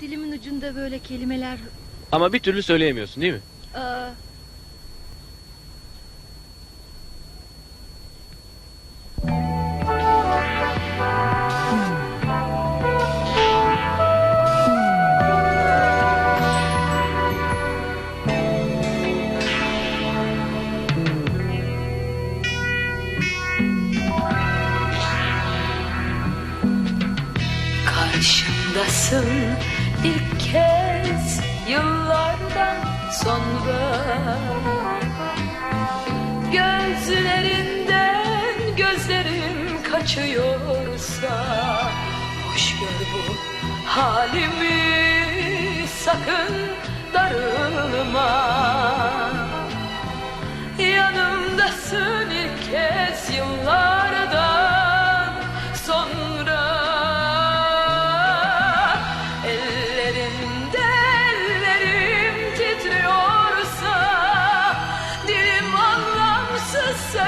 Dilimin ucunda böyle kelimeler... Ama bir türlü söyleyemiyorsun değil mi? Aa, Karşımdasın ilk kez yıllardan sonra Gözlerinden gözlerim kaçıyorsa Hoş gör bu halimi sakın darılma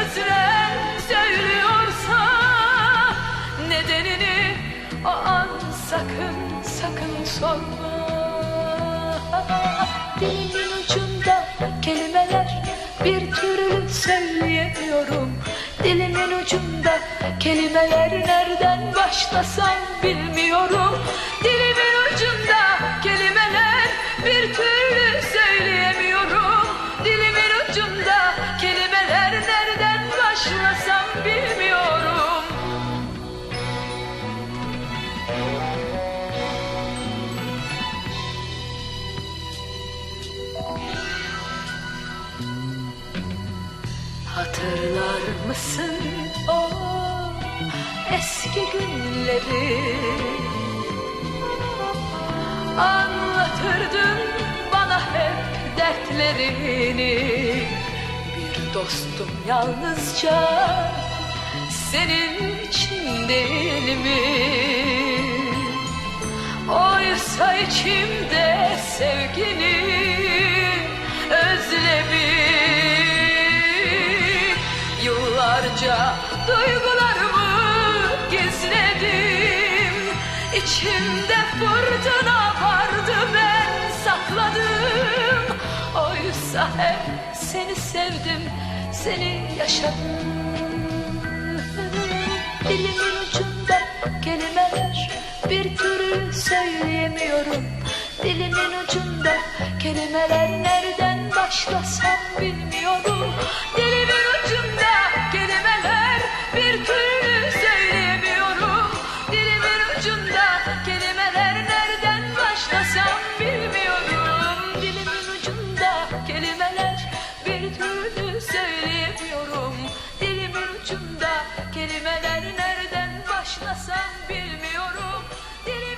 sözler söylüyorsa Nedenini o an sakın sakın sorma. Dilimin ucunda kelimeler bir türlü söyleyemiyorum. Dilimin ucunda kelimeler nereden başlasam bilmiyorum. Dilimin ucunda kelimeler bir türlü Hatırlar mısın o eski günleri Anlatırdın bana hep dertlerini Bir dostum yalnızca senin için değil mi? Oysa içimde sevginin özlemi duygularımı gizledim. İçimde fırtına vardı ben sakladım. Oysa hep seni sevdim, seni yaşadım. Dilimin ucunda kelimeler bir türlü söyleyemiyorum. Dilimin ucunda kelimeler nereden başlasam bilmiyorum. Dilimin söyleyemiyorum. Dilimin ucunda kelimeler nereden başlasam bilmiyorum. Dilim